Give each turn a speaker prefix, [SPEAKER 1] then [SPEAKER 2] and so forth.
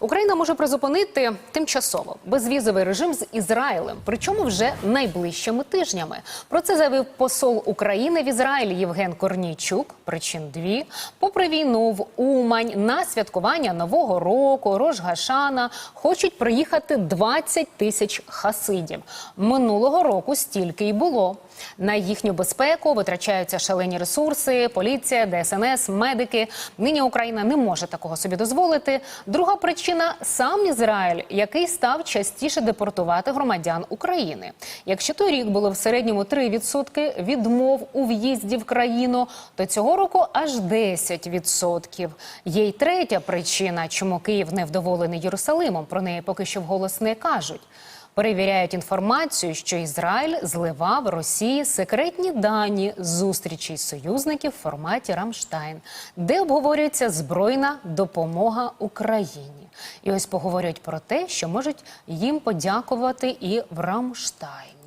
[SPEAKER 1] Україна може призупинити тимчасово безвізовий режим з Ізраїлем, причому вже найближчими тижнями. Про це заявив посол України в Ізраїлі Євген Корнійчук. Причин дві. Попри війну в Умань на святкування Нового року, Рожгашана хочуть приїхати 20 тисяч хасидів. Минулого року стільки й було. На їхню безпеку витрачаються шалені ресурси, поліція, ДСНС, медики. Нині Україна не може такого собі дозволити. Друга причина сам Ізраїль, який став частіше депортувати громадян України. Якщо торік було в середньому 3% відмов у в'їзді в країну, то цього року аж 10%. Є й третя причина, чому Київ невдоволений Єрусалимом. Про неї поки що вголос не кажуть. Перевіряють інформацію, що Ізраїль зливав Росії секретні дані зустрічі союзників в форматі Рамштайн, де обговорюється збройна допомога Україні. І ось поговорять про те, що можуть їм подякувати і в Рамштайн.